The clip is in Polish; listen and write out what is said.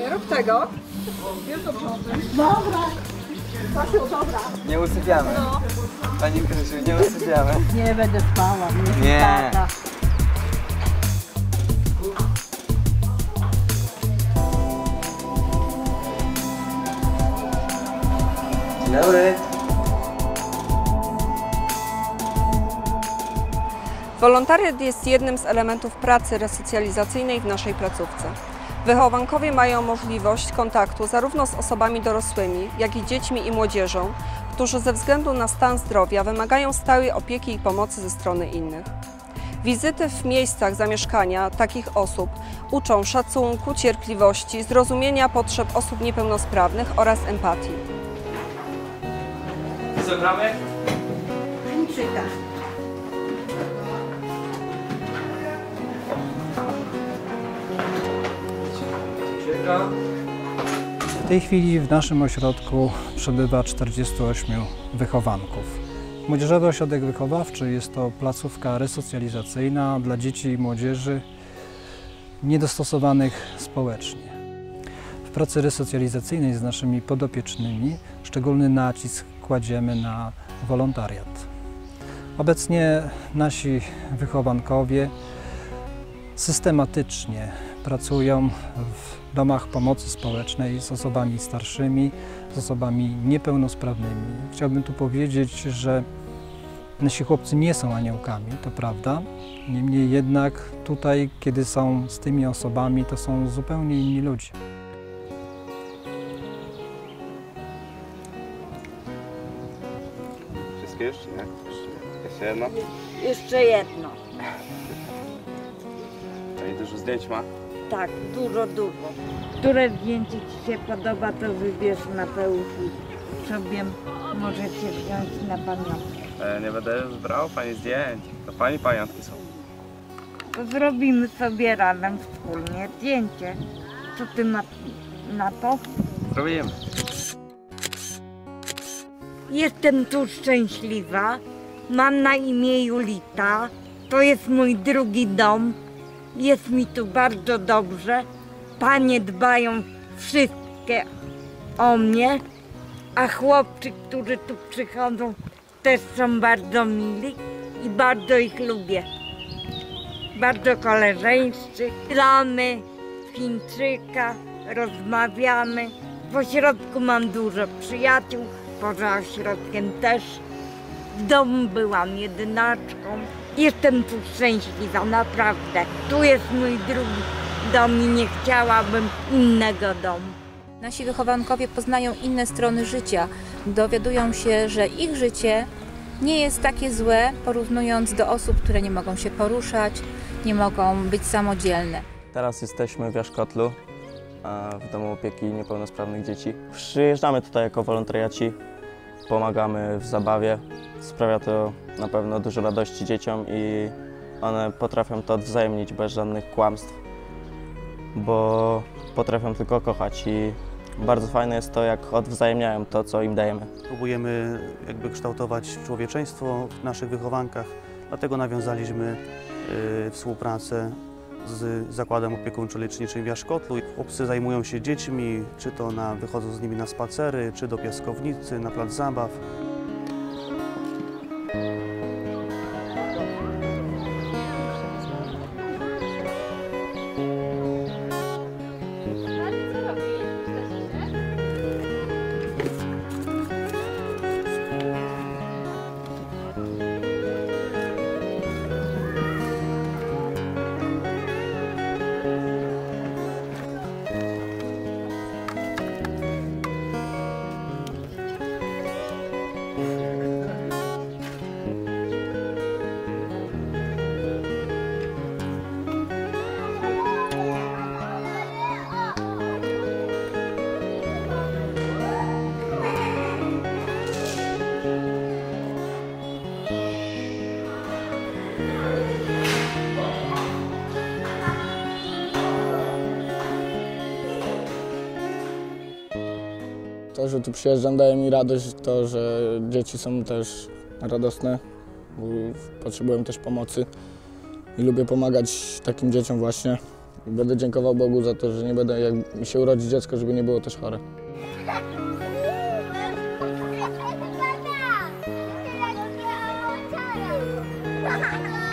Nie rób tego. Wiesz do przodu. Dobra. Dobra. Nie usypiamy. Pani Krysiu, nie usypiamy. Nie będę spała. Nie. Nie. Dzień dobry. Wolontariat jest jednym z elementów pracy resocjalizacyjnej w naszej placówce. Wychowankowie mają możliwość kontaktu zarówno z osobami dorosłymi, jak i dziećmi i młodzieżą, którzy ze względu na stan zdrowia wymagają stałej opieki i pomocy ze strony innych. Wizyty w miejscach zamieszkania takich osób uczą szacunku, cierpliwości, zrozumienia potrzeb osób niepełnosprawnych oraz empatii. Co gramy? Czyta. W tej chwili w naszym ośrodku przebywa 48 wychowanków. Młodzieżowy Ośrodek Wychowawczy jest to placówka resocjalizacyjna dla dzieci i młodzieży niedostosowanych społecznie. W pracy resocjalizacyjnej z naszymi podopiecznymi szczególny nacisk kładziemy na wolontariat. Obecnie nasi wychowankowie systematycznie pracują w domach pomocy społecznej z osobami starszymi, z osobami niepełnosprawnymi. Chciałbym tu powiedzieć, że nasi chłopcy nie są aniołkami, to prawda. Niemniej jednak tutaj, kiedy są z tymi osobami, to są zupełnie inni ludzie. Wszystkie czy nie? Jeszcze jedno? Jeszcze jedno. Pani dużo zdjęć ma? Tak, dużo, dużo. Które zdjęcie Ci się podoba, to wybierz Mateusz i sobie możecie wziąć na pamiątkę. E, nie będę już brał Pani zdjęć. To Pani pamiątki są. To zrobimy sobie razem wspólnie zdjęcie. Co Ty na, na to? Zrobimy. Jestem tu szczęśliwa. Mam na imię Julita. To jest mój drugi dom. Jest mi tu bardzo dobrze. Panie dbają wszystkie o mnie, a chłopcy, którzy tu przychodzą, też są bardzo mili i bardzo ich lubię. Bardzo koleżeńscy. Gramy Chińczyka, rozmawiamy. W ośrodku mam dużo przyjaciół, poza ośrodkiem też. W domu byłam jedynaczką. Jestem tu szczęśliwa, naprawdę. Tu jest mój drugi dom i nie chciałabym innego domu. Nasi wychowankowie poznają inne strony życia, dowiadują się, że ich życie nie jest takie złe, porównując do osób, które nie mogą się poruszać, nie mogą być samodzielne. Teraz jesteśmy w Jaszkotlu, a w Domu Opieki Niepełnosprawnych Dzieci. Przyjeżdżamy tutaj jako wolontariaci, pomagamy w zabawie. Sprawia to na pewno dużo radości dzieciom i one potrafią to odwzajemnić bez żadnych kłamstw, bo potrafią tylko kochać i bardzo fajne jest to, jak odwzajemniają to, co im dajemy. Próbujemy jakby kształtować człowieczeństwo w naszych wychowankach, dlatego nawiązaliśmy y, współpracę z Zakładem Opiekuńczo-Leczniczym w Jaszkotlu. Chłopcy zajmują się dziećmi, czy to na, wychodzą z nimi na spacery, czy do piaskownicy, na plac zabaw. To, że tu przyjeżdżam daje mi radość, to, że dzieci są też radosne, potrzebują też pomocy i lubię pomagać takim dzieciom właśnie. Będę dziękował Bogu za to, że nie będę, jak mi się urodzi dziecko, żeby nie było też chore. Ha ha ha!